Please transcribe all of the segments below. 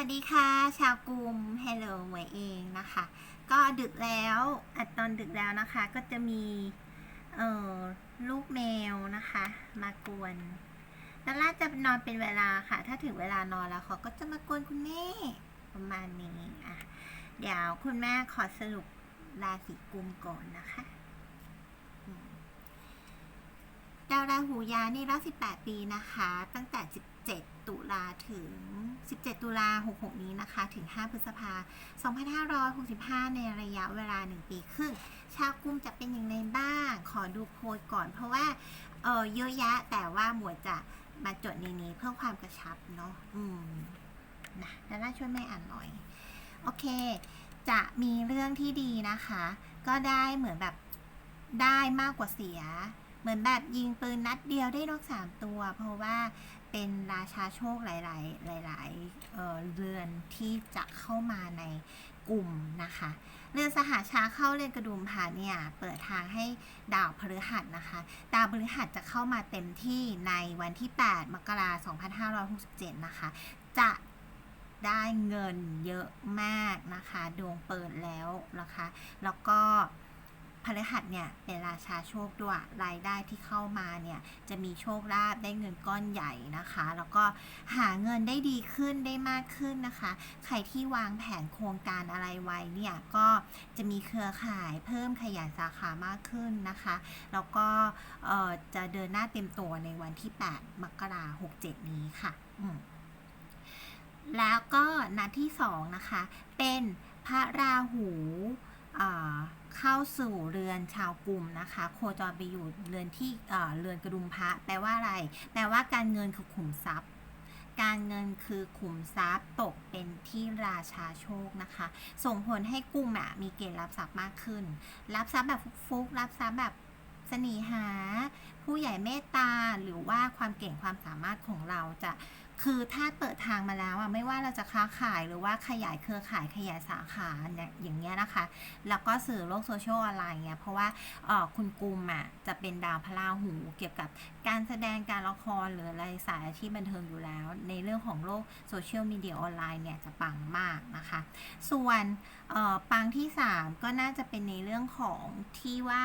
วัสดีค่ะ ชาวกลุ่ม Hello หมวยเองนะคะ ก็ดึกแล้วอตอนดึกแล้วนะคะ ก็จะมี เอ่อ ลูกแมวนะคะ มากวนดาร่าจะนอนเป็นเวลาค่ะ ถ้าถึงเวลานอนแล้วเขาก็จะมากวนคุณแม่ ประมาณนี้อะ เดี๋ยวคุณแม่ขอสรุปราศีกุมก่อนนะคะอืม ดาวราหูยานี่รับ18 ปีนะคะ ตั้งแต่ 17 ตุลาถึง 17 ตุลา66 นี้นะคะ ถึง 5 พฤษภา 2565 ในระยะเวลา 1 ปีครึ่ง ชาวกุมจะเป็นอย่างไรบ้าง ขอดูโพยก่อน เพราะว่า เออเยอะแยะ แต่ว่าหมวดจะมาจดในนี้เพื่อความกระชับเนาะ อืม นะแล้วน่าช่วยแม่อ่านหน่อย โอเค จะมีเรื่องที่ดีนะคะ ก็ได้เหมือนแบบได้มากกว่าเสีย เหมือนแบบยิงปืนนัดเดียวได้นกสามตัว เพราะว่าเป็นราชาโชคหลาย ๆ หลายๆเเรือนที่จะเข้ามาในกลุ่มนะคะ เรือนสหาชาเข้าเรือนกระดุมพาเนี่ยเปิดทางให้ดาวพฤหัสนะคะ ดาวพฤหัสจะเข้ามาเต็มที่ในวันที่ 8 มกราคม2567 นะคะ จะได้เงินเยอะมากนะคะ ดวงเปิดแล้วนะคะ แล้วก็ พฤหัสเนี่ยเป็นราชาโชคด้วยรายได้ที่เข้ามาเนี่ยจะมีโชคลาภได้เงินก้อนใหญ่นะคะ แล้วก็หาเงินได้ดีขึ้นได้มากขึ้นนะคะ ใครที่วางแผนโครงการอะไรไว้เนี่ยก็จะมีเครือข่ายเพิ่มขยายสาขามากขึ้นนะคะ แล้วก็จะเดินหน้าเต็มตัวในวันที่ 8 มกราคม67 นี้ค่ะ แล้วก็นัดที่สองนะคะ เป็นพระราหู เข้าสู่เรือนชาวกลุ่มนะคะ โคจรไปอยู่เรือนที่เรือนกระดุมพระแปลว่าอะไร แปลว่าการเงินคือขุมทรัพย์ การเงินคือขุมทรัพย์ตกเป็นที่ราชาโชคนะคะ ส่งผลให้กลุ่มอะมีเกณฑ์รับทรัพย์มากขึ้น รับทรัพย์แบบฟุกๆรับทรัพย์แบบเสน่หา ผู้ใหญ่เมตตาหรือว่าความเก่งความสามารถของเราจะคือถ้าเปิดทางมาแล้วอะไม่ว่าเราจะค้าขายหรือว่าขยายเครือข่ายขยายสาขาเนี่ยอย่างเงี้ยนะคะ แล้วก็สื่อโลกโซเชียลออนไลน์เนี่ยเพราะว่าออคุณกุมอะจะเป็นดาวพระราหู เกี่ยวกับการแสดงการละครหรืออะไรสายอาชีพบันเทิงอยู่แล้ว ในเรื่องของโลกโซเชียลมีเดียออนไลน์เนี่ยจะปังมากนะคะ ส่วนออปังที่ 3 ก็น่าจะเป็นในเรื่องของที่ว่า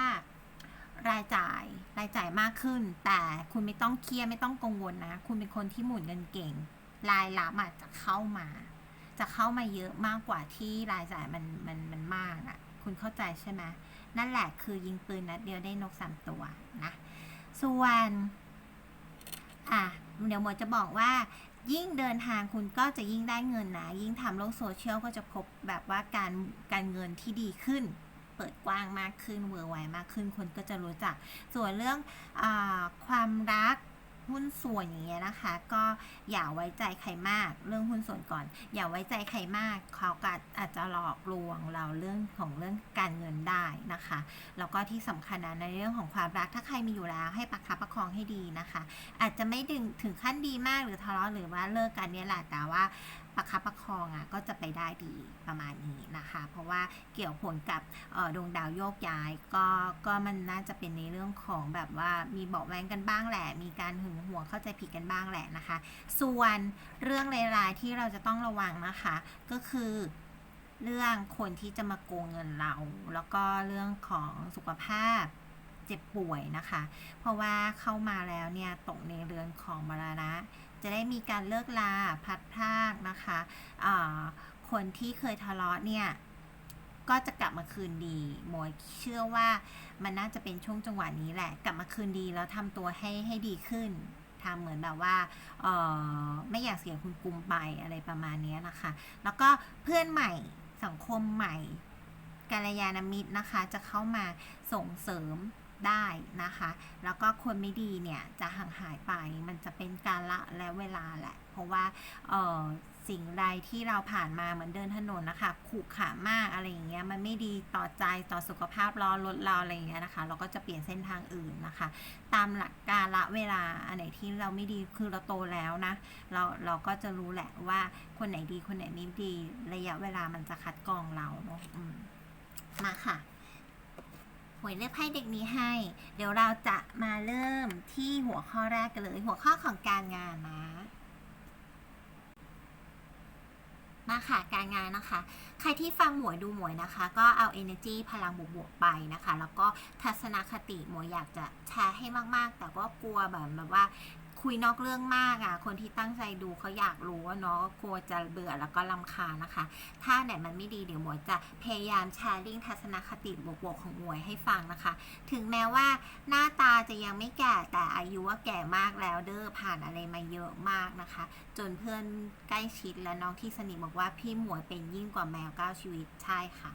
รายจ่ายรายจ่ายมากขึ้น แต่คุณไม่ต้องเครียดไม่ต้องกังวลนะ คุณเป็นคนที่หมุนเงินเก่ง รายรับอาจจะเข้ามา จะเข้ามาเยอะมากกว่าที่รายจ่ายมันมันมันมากอะ่ะ คุณเข้าใจใช่ไหมนั่นแหละคือยิงปืนนัดเดียวได้นกสามตัวนะส่วนอะเดี๋ยวหมวดจะบอกว่ายิ่งเดินทางคุณก็จะยิ่งได้เงินนะ ยิ่งทำโลกโซเชียลก็จะพบแบบว่าการการเงินที่ดีขึ้น ปิดกว้างมากขึ้นเวอร์ไวมากขึ้นคนก็จะรู้จัก ส่วนเรื่องอความรักหุ้นส่วนอย่างเงี้ยนะคะ ก็อย่าไว้ใจใครมาก เรื่องหุ้นส่วนก่อน อย่าไว้ใจใครมากเขาก็อาจจะหลอกลวงเราเรื่องของเรื่องการเงินได้นะคะแล้วก็ที่สำคัญนะในเรื่องของความรักถ้าใครมีอยู่แล้วให้ประคับประคองให้ดีนะคะ อาจจะไม่ดึงถึงขั้นดีมากหรือทะเลาะหรือว่าเลิกกันเนี่ยแหละแต่ว่าประคับประคองอะก็จะไปได้ดีประมาณนี้นะคะ เพราะว่าเกี่ยวผลกับดวงดาวโยกย้ายก็ก็มันน่าจะเป็นในเรื่องของแบบว่ามีเบาะแว้งกันบ้างแหละ มีการหึงหวงเข้าใจผิดกันบ้างแหละนะคะ ส่วนเรื่องรายๆที่เราจะต้องระวังนะคะ ก็คือเรื่องคนที่จะมาโกงเงินเรา แล้วก็เรื่องของสุขภาพเจ็บป่วยนะคะ เพราะว่าเข้ามาแล้วเนี่ยตกในเรือนของมรณะ จะได้มีการเลิกลาพัดพรากนะคะคนที่เคยทะเลาะเนี่ยก็จะกลับมาคืนดีหมวยเชื่อว่ามันน่าจะเป็นช่วงจังหวะนี้แหละ กลับมาคืนดีแล้วทำตัวให้ให้ดีขึ้นทำเหมือนแบบว่าออไม่อยากเสียคุณกุมไปอะไรประมาณนี้นะคะ แล้วก็เพื่อนใหม่สังคมใหม่กัลยาณมิตรนะคะ จะเข้ามาส่งเสริม ได้นะคะ แล้วก็คนไม่ดีเนี่ยจะห่างหายไป มันจะเป็นการละและเวลาแหละ เพราะว่าเออสิ่งใดที่เราผ่านมาเหมือนเดินถนนนะคะขรุขระมากอะไรอย่างเงี้ยมันไม่ดีต่อใจต่อสุขภาพรอรถเราอะไรอย่างเงี้ยนะคะ เราก็จะเปลี่ยนเส้นทางอื่นนะคะ ตามหลักการละเวลาอันไหนที่เราไม่ดีคือเราโตแล้วนะเราเราก็จะรู้แหละว่าคนไหนดีคนไหนไม่ดีระยะเวลามันจะคัดกรองเราเนาะมาค่ะ หวยเลือกไพ่เด็กนี้ให้ เดี๋ยวเราจะมาเริ่มที่หัวข้อแรกกันเลย หัวข้อของการงานนะ มาค่ะการงานนะคะ ใครที่ฟังหมวยดูหมวยนะคะ ก็เอา energy พลังบวกๆไปนะคะ แล้วก็ทัศนคติหมวยอยากจะแชร์ให้มากๆ แต่ก็กลัวแบบแบบว่า คุยนอกเรื่องมากอะ่ะ คนที่ตั้งใจดูเขาอยากรู้ว่าเนาะก็กลัวจะเบื่อแล้วก็ลำคานะคะ ถ้าไหนมันไม่ดีเดี๋ยวหมวยจะพยายามแชร์ลิงทัศนคติบวกๆของหมวยให้ฟังนะคะ ถึงแม้ว่าหน้าตาจะยังไม่แก่แต่อายุว่าแก่มากแล้วเด้อผ่านอะไรมาเยอะมากนะคะ จนเพื่อนใกล้ชิดและน้องที่สนิทบอกว่าพี่หมวยเป็นยิ่งกว่าแมวก้าชีวิตใช่ค่ะ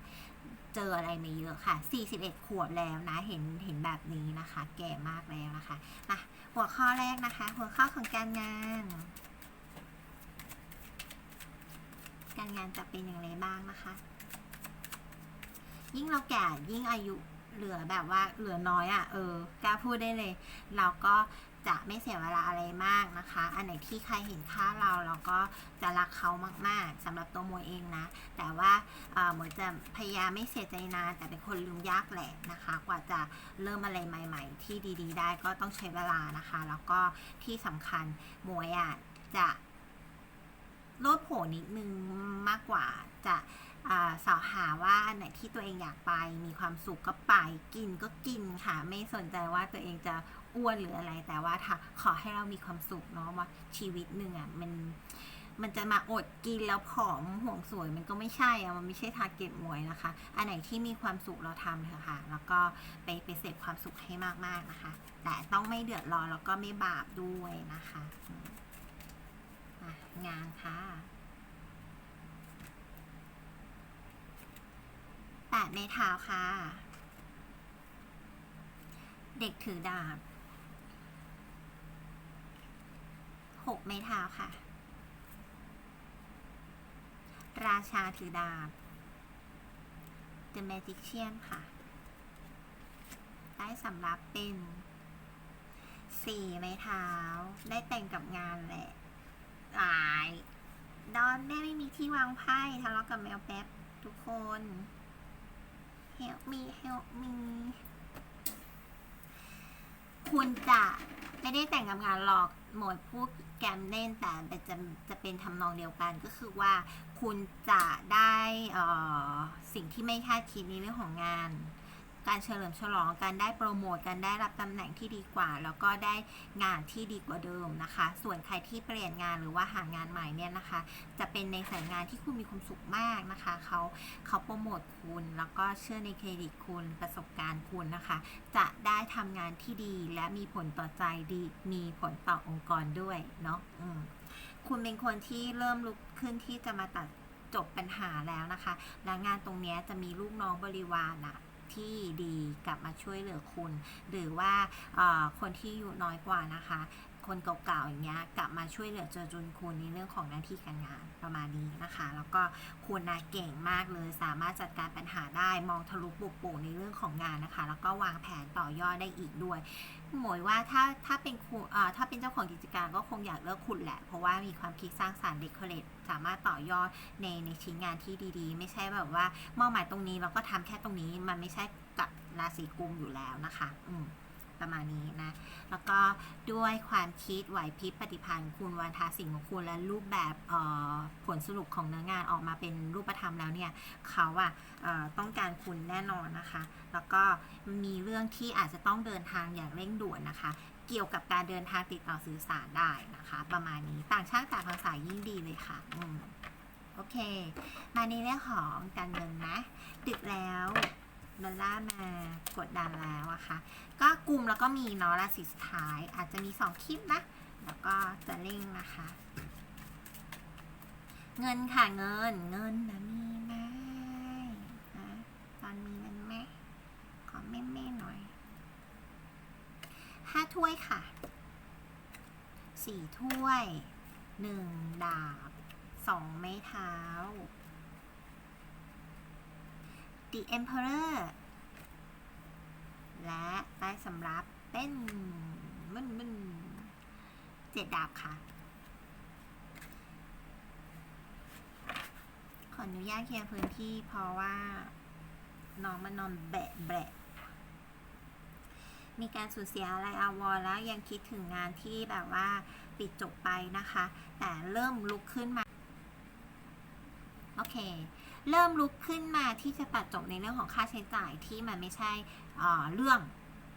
เจออะไรมาเยอะค่ะ 41 ขวบแล้วนะ เห็น เห็นแบบนี้นะคะ แก่มากแล้วนะคะอะ หัวข้อแรกนะคะ หัวข้อของการงาน การงานจะเป็นอย่างไรบ้างนะคะ ยิ่งเราแก่ยิ่งอายุ เหลือแบบว่าเหลือน้อยอะ่ะเออกล้าพูดได้เลย เราก็จะไม่เสียเวลาอะไรมากนะคะ อันไหนที่ใครเห็นค่าเราเราก็จะรักเขามากๆสำหรับตัวมวยเองนะ แต่ว่าเหมวยจะพยายามไม่เสียใจนานแต่เป็นคนลืมยากแหละนะคะ กว่าจะเริ่มอะไรใหม่ ๆ ที่ดีๆ ได้ก็ต้องใช้เวลานะคะ แล้วก็ที่สำคัญมวยอะจะลดโผนนิดนึงมากกว่าจะ สาวหาว่าอันไหนที่ตัวเองอยากไป มีความสุขก็ไปกินก็กินค่ะ ไม่สนใจว่าตัวเองจะอ้วนหรืออะไร แต่ว่าถ้าขอให้เรามีความสุขเนาะว่าชีวิตหนึ่งอะมันมันจะมาอดกินแล้วผอมห่วงสวยมันก็ไม่ใช่อะมันไม่ใช่ทาร์เก็ตมวยนะคะ อันไหนที่มีความสุขเราทำเถอะค่ะ แล้วก็ไปไปเสพความสุขให้มากๆนะคะ แต่ต้องไม่เดือดร้อนแล้วก็ไม่บาปด้วยนะคะะงานค่ะ แปดในเท้าค่ะ เด็กถือดาบหกไม้เท้าค่ะ ราชาถือดาบ The Magician ค่ะ ได้สำรับเป็นสี่ไม้เท้า ได้แต่งกับงานแหละหลาย ดอนแม่ไม่มีที่วางไพ่ทะเลาะกับแมวแป๊บทุกคน help me help me คุณจะไม่ได้แต่งกับงานหรอกหมดพูดแกมเล่นแต่จะจะเป็นทำนองเดียวกันก็คือว่าคุณจะได้สิ่งที่ไม่คาดคิดในเรื่องของงาน การเฉลิมฉลองการได้โปรโมทการได้รับตำแหน่งที่ดีกว่า แล้วก็ได้งานที่ดีกว่าเดิมนะคะ ส่วนใครที่เปลี่ยนงานหรือว่าหางานใหม่เนี่ยนะคะ จะเป็นในสายงานที่คุณมีความสุขมากนะคะเขาเขาโปรโมทคุณ แล้วก็เชื่อในเครดิตคุณประสบการณ์คุณนะคะ จะได้ทำงานที่ดีและมีผลต่อใจดีมีผลต่อองค์กรด้วยเนาะคุณเป็นคนที่เริ่มลุกขึ้นที่จะมาตัดจบปัญหาแล้วนะคะ และงานตรงนี้จะมีลูกน้องบริวารอะ ที่ดีกลับมาช่วยเหลือคุณ หรือว่าคนที่อยู่น้อยกว่านะคะ คนเก่าๆอย่างเงี้ยกลับมาช่วยเหลือเจอจุนคุณในเรื่องของหน้าที่การงานประมาณนี้นะคะ แล้วก็คุณนะเก่งมากเลย สามารถจัดการปัญหาได้มองทะลุปุโป่งในเรื่องของงานนะคะ แล้วก็วางแผนต่อยอดได้อีกด้วยหมวยว่าถ้าถ้าเป็นครูอ่าถ้าเป็นเจ้าของกิจการก็คงอยากเลือกคุณแหละ เพราะว่ามีความคิดสร้างสรรค์เดคอเรทสามารถต่อยอดในในชิ้นงานที่ดีๆ ไม่ใช่แบบว่าเป้าหมายตรงนี้เราก็ทำแค่ตรงนี้มันไม่ใช่กับราศีกุมอยู่แล้วนะคะ อืม ประมาณนี้นะ แล้วก็ด้วยความคิดไหวพริบปฏิพันธ์คุณวันทาสิ่งของคุณและรูปแบบผลสรุปของเนื้องานออกมาเป็นรูปธรรมแล้วเนี่ยเขาอะอต้องการคุณแน่นอนนะคะ แล้วก็มีเรื่องที่อาจจะต้องเดินทางอย่างเร่งด่วนนะคะเกี่ยวกับการเดินทางติดต่อสื่อสารได้นะคะ ประมาณนี้ต่างชาติต่างภาษายิ่งดีเลยค่ะอืมโอเค มาในเรื่องของการเงินนะ ดึกแล้ว ดอลลาร์มากดดันแล้วอะค่ะ ก็กลุ่มแล้วก็มีเนาะราศีสุดท้าย อาจจะมีสองคลิปนะ แล้วก็จะเร่งนะคะ เงินค่ะเงินเงินนะมีไหมนะตอนมีเงินไหมขอแม่แม่หน่อยห้าถ้วยค่ะสี่ถ้วยหนึ่งดาบสองไม้เท้า The Emperor และได้สำรับเป็นมึนมึนเจ็ดดาบค่ะ ขออนุญาตเคลียร์พื้นที่เพราะว่าน้องมันนอนแบะแบะมีการสูญเสียอะไรอาวรแล้วยังคิดถึงงานที่แบบว่าปิดจบไปนะคะ แต่เริ่มลุกขึ้นมา โอเค เริ่มลุกขึ้นมาที่จะตัดจบในเรื่องของค่าใช้จ่ายที่มันไม่ใช่เรื่อง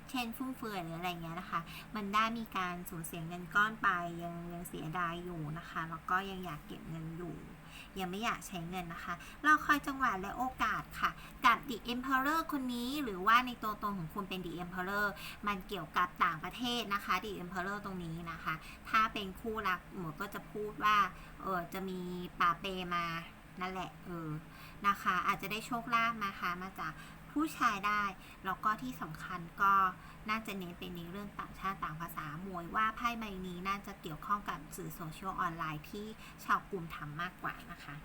เช่นฟุ่มเฟือยหรืออะไรเงี้ยนะคะ มันได้มีการสูญเสียเงินก้อนไปยังยังเสียดายอยู่นะคะ แล้วก็ยังอยากเก็บเงินอยู่ ยังไม่อยากใช้เงินนะคะ เรอคอยจังหวะและโอกาสค่ะ กับ The Emperor คนนี้หรือว่าในตัวตนของคุณเป็น The Emperor มันเกี่ยวกับต่างประเทศนะคะ The Emperor ตรงนี้นะคะ ถ้าเป็นคู่รักหมดก็จะพูดว่าเออจะมีป่าเปมา นั่นแหละเออนะคะ อาจจะได้โชคลาภมาค่ะมาจากผู้ชายได้ แล้วก็ที่สำคัญก็น่าจะเน้นเป็นในเรื่องต่างชาติต่างภาษามวยว่าไพ่ใบนี้น่าจะเกี่ยวข้องกับสื่อโซเชียลออนไลน์ที่ชาวกลุ่มทำมากกว่านะคะ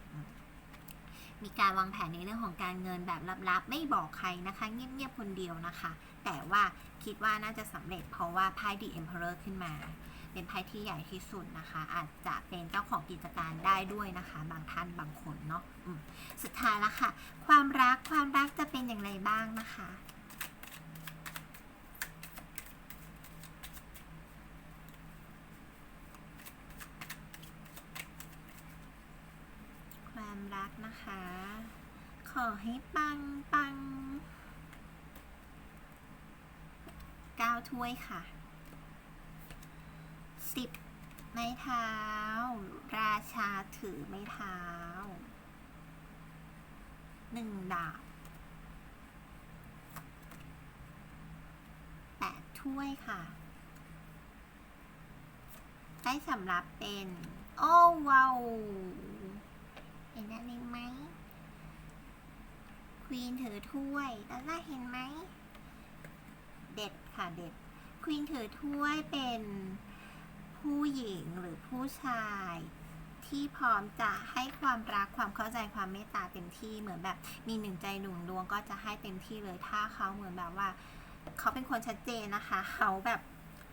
มีการวางแผนในเรื่องของการเงินแบบลับๆ ไม่บอกใครนะคะ เงียบๆคนเดียวนะคะ แต่ว่าคิดว่าน่าจะสำเร็จเพราะว่าไพ่ The Emperor ขึ้นมา เป็นไพ่ที่ใหญ่ที่สุดนะคะ อาจจะเป็นเจ้าของกิจการได้ด้วยนะคะ บางท่านบางคนเนาะสุดท้ายแล้วค่ะ ความรักความรักจะเป็นอย่างไรบ้างนะคะความรักนะคะ ขอให้ปังปังก้าวถ้วยค่ะ สิบไม้เท้า ราชาถือไม้เท้าหนึ่งดาบแปดถ้วยค่ะ ได้สำหรับเป็น โอ้ว้าวเห็นอะไรไหมควีนถือถ้วยแล้วล่าเห็นไหม เด็ดค่ะเด็ดควีนถือถ้วยเป็น ผู้หญิงหรือผู้ชาย ที่พร้อมจะให้ความรักความเข้าใจความเมตตาเต็มที่เหมือนแบบมีหนึ่งใจหนึ่งดวงก็จะให้เต็มที่เลยถ้าเขาเหมือนแบบว่า เขาเป็นคนชัดเจนนะคะ เขาแบบ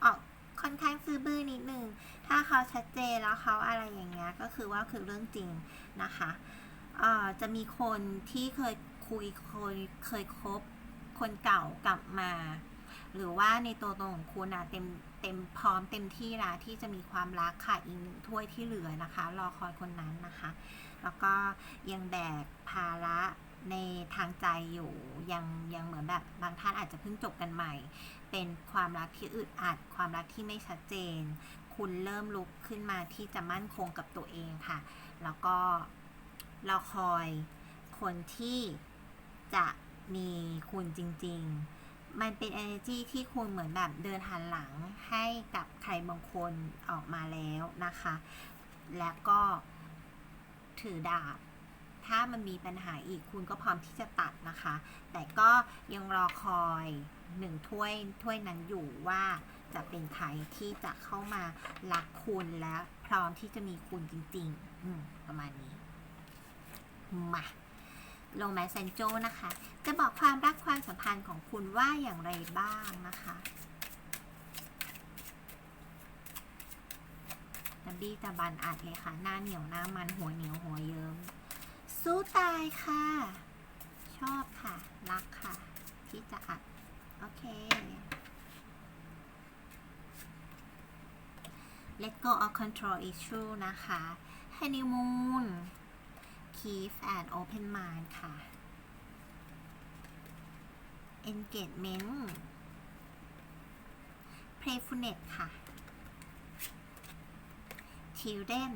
ออกค่อนข้างซื้อบื้อนิดนึง ถ้าเขาชัดเจนแล้วเขาอะไรอย่างเงี้ยก็คือว่าคือเรื่องจริงนะคะจะมีคนที่เคยคุยเคยเคยคบคนเก่ากลับมา หรือว่าในตัวตนของคุณอะเต็มเต็มพร้อมเต็มที่ละที่จะมีความรักค่ะอีกหนึ่งถ้วยที่เหลือนะคะ รอคอยคนนั้นนะคะ แล้วก็ยังแบกภาระในทางใจอยู่ยังยังเหมือนแบบบางท่านอาจจะเพิ่งจบกันใหม่ เป็นความรักที่อึดอัด ความรักที่ไม่ชัดเจน คุณเริ่มลุกขึ้นมาที่จะมั่นคงกับตัวเองค่ะ แล้วก็รอคอยคนที่จะมีคุณจริง ๆ มันเป็น energy ที่คุณเหมือนแบบเดินหันหลังให้กับใครบางคนออกมาแล้วนะคะ และก็ถือดาบ ถ้ามันมีปัญหาอีกคุณก็พร้อมที่จะตัดนะคะ แต่ก็ยังรอคอยหนึ่งถ้วยถ้วยนั้นอยู่ว่าจะเป็นใครที่จะเข้ามารักคุณและพร้อมที่จะมีคุณจริงๆ อืมประมาณนี้ มา โรแมนเซนโจนะคะ จะบอกความรักความสัมพันธ์ของคุณว่าอย่างไรบ้างนะคะตะบี้ตะบันอัดเลยค่ะ หน้าเหนียวหน้ามันหัวเหนียวหัวเยิ้มสู้ตายค่ะ ชอบค่ะ รักค่ะ ที่จะอัด โอเค Let go of control issue นะคะ honeymoon keep an open mind ค่ะ engagement playfulness ค่ะ children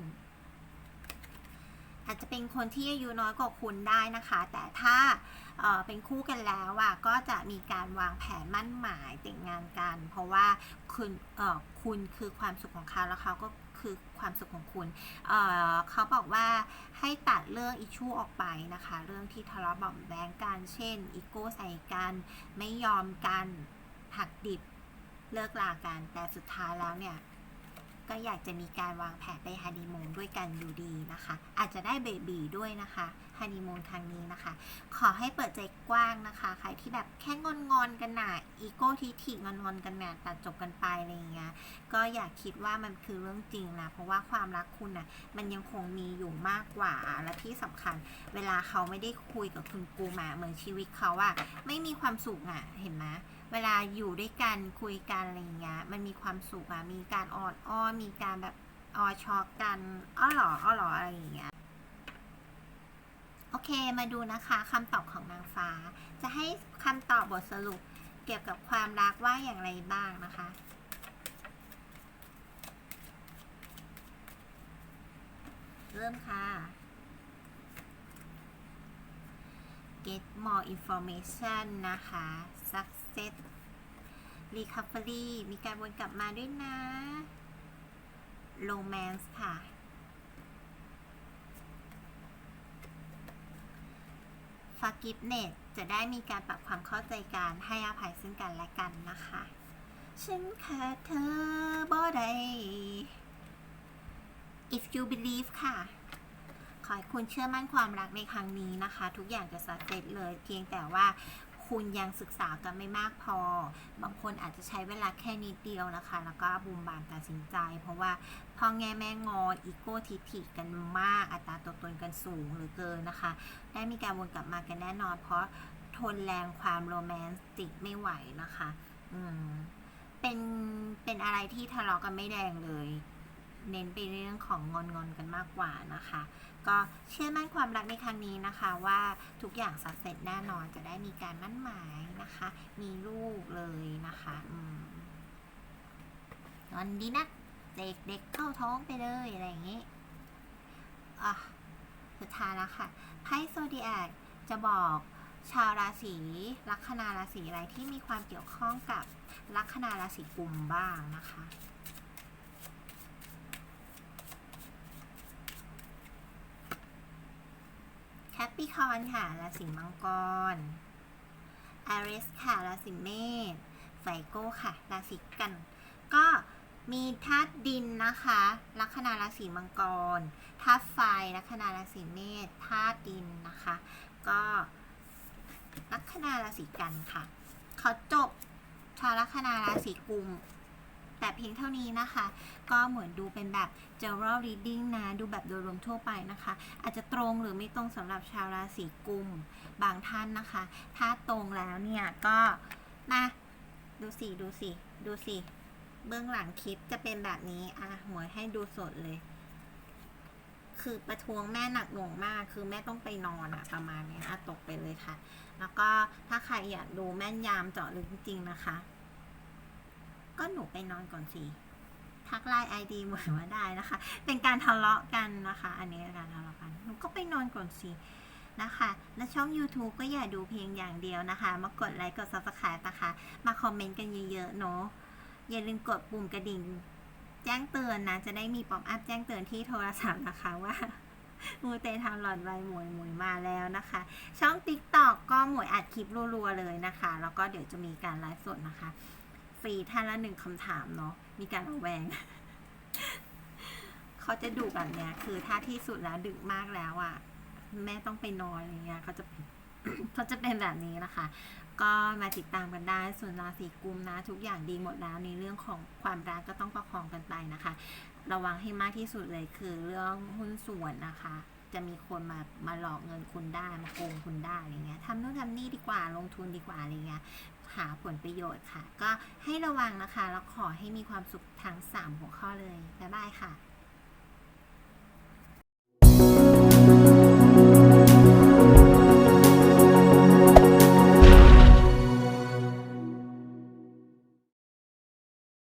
อาจจะเป็นคนที่อายุน้อยกว่าคุณได้นะคะ แต่ถ้าเเป็นคู่กันแล้วอะก็จะมีการวางแผนมั่นหมายแต่งงานกัน เพราะว่าคุณคุณคือความสุขของเขาแล้วเขาก็ คือความสุขของคุณเเขาบอกว่าให้ตัดเรื่องอิชูออกไปนะคะ เรื่องที่ทะเลาะเบาะแว้งกันเช่นอีโก้ใส่กัน ไม่ยอมกันหักดิบเลิกลากัน แต่สุดท้ายแล้วเนี่ยก็อยากจะมีการวางแผนไปฮันนีมูนด้วยกันอยู่ดีนะคะ อาจจะได้เบบีด้วยนะคะ ฮันนีมูนครั้งนี้นะคะ ขอให้เปิดใจกว้างนะคะ ใครที่แบบแค่งอนงอนๆกันหน่ะอีโก้ทิฐิงอนงอนๆกันเนี่ยตัดจบกันไปอะไรอย่างเงี้ยก็อย่าคิดว่ามันคือเรื่องจริงนะเพราะว่าความรักคุณน่ะมันยังคงมีอยู่มากกว่าและที่สำคัญ เวลาเขาไม่ได้คุยกับคุณกูมาเหมือนชีวิตเขาอะไม่มีความสุขอะเห็นไหมเวลาอยู่ด้วยกันคุยกันอะไรอย่างเงี้ยมันมีความสุขอะมีการออดอ้อมีการแบบออชอกกันอ้อหรออ้อหรออะไรอย่างเงี้ย โอเค มาดูนะคะคำตอบของนางฟ้า จะให้คำตอบบทสรุปเกี่ยวกับความรักว่าอย่างไรบ้างนะคะ เริ่มค่ะ get more information นะคะ success recovery มีการวนกลับมาด้วยนะ romance ค่ะ forgiveness จะได้มีการปรับความเข้าใจกันให้อภัยซึ่งกันและกันนะคะ ฉันขาดเธอบ่ได้ if you believe ค่ะ ขอให้คุณเชื่อมั่นความรักในครั้งนี้นะคะ ทุกอย่างจะสำเร็จเลย เพียงแต่ว่า คุณยังศึกษากันไม่มากพอ บางคนอาจจะใช้เวลาแค่นิดเดียวนะคะ แล้วก็บูมบามตัดสินใจ เพราะว่าพ่อแง่แม่งออีโก้ทิฐิกันมาก อัตราตัวตนกันสูงเหลือเกินนะคะ ได้มีการวนกลับมากันแน่นอน เพราะทนแรงความโรแมนติกไม่ไหวนะคะ อืม เป็น เป็นอะไรที่ทะเลาะกันไม่แดงเลย เน้นไปเรื่องของงอนงอนๆกันมากกว่านะคะ ก็เชื่อมั่นความรักในครั้งนี้นะคะ ว่าทุกอย่างสัดเสร็จแน่นอนจะได้มีการมั่นหมายนะคะ มีลูกเลยนะคะอืมตอนดีนะ เด็กเด็กเข้าท้องไปเลยอะไรอย่างนี้อะสุดท้ายแล้วค่ะไพ่โซดีแอคจะบอกชาวราศีลัคนาราศีอะไรที่มีความเกี่ยวข้องกับลัคนาราศีกุมบ้างนะคะ ปิคอนค่ะราศีมังกรอาริสค่ะราศีเมษไฟโก้ค่ะราศีกัน ก็มีธาตุดินนะคะลัคนาราศีมังกรธาตุไฟลัคนาราศีเมษธาตุดินนะคะ ก็ลัคนาราศีกันค่ะ เขาจบชาวลัคนาราศีกุม แต่เพียงเท่านี้นะคะ ก็เหมือนดูเป็นแบบ general reading นะ ดูแบบโดยรวมทั่วไปนะคะ อาจจะตรงหรือไม่ตรงสำหรับชาวราศีกุมบางท่านนะคะ ถ้าตรงแล้วเนี่ยก็มาดูสิดูสิดูสิเบื้องหลังคลิปจะเป็นแบบนี้อะหมวยให้ดูสดเลย คือประท้วงแม่หนักหน่วงมาก คือแม่ต้องไปนอนอะประมาณเนี้ยอะตกไปเลยค่ะ แล้วก็ถ้าใครอยากดูแม่นยามเจาะลึกจริงๆนะคะ ก็หนูไปนอนก่อนสิทักไลน์ไอดีเหมือนว่าได้นะคะ เป็นการทะเลาะกันนะคะ อันนี้การทะเลาะกันหนูก็ไปนอนก่อนสินะคะ และช่อง YouTube ก็อย่าดูเพียงอย่างเดียวนะคะ มากดไลค์กด Subscribe นะคะ มาคอมเมนต์กันเยอะๆเนาะอย่าลืมกดปุ่มกระดิ่ง แจ้งเตือนนะ จะได้มีป๊อปอัพแจ้งเตือนที่โทรศัพท์นะคะว่ามูเตทำหลอดใบหมวยหมวยมาแล้วนะคะ ช่อง TikTok ก็หมวยอัดคลิปรัวๆเลยนะคะ แล้วก็เดี๋ยวจะมีการไลฟ์สดนะคะ รีท่านละหนึ่งคำถามเนาะมีการระแวง เขาจะดุแบบเนี้ย คือถ้าที่สุดแล้วดึกมากแล้วอะ่ะ แม่ต้องไปนอนอะไรเงี้ยเขาจะเขาจะเป็นแบบนี้นะคะ ก็มาติดตามกันได้ส่วนราศีกุมนะ ทุกอย่างดีหมดแล้วในเรื่องของความรักก็ต้องประคองกันไปนะคะ ระวังให้มากที่สุดเลยคือเรื่องหุ้นส่วนนะคะจะมีคนมามาหลอกเงินคุณได้มาโกงคุณได้อะไรเงี้ยทำโน่นทำนี่ดีกว่าลงทุนดีกว่าอะไรเงี้ย หาผลประโยชน์ค่ะ ก็ให้ระวังนะคะ แล้วขอให้มีความสุขทั้ง 3 หัวข้อเลย บ๊ายบายค่ะ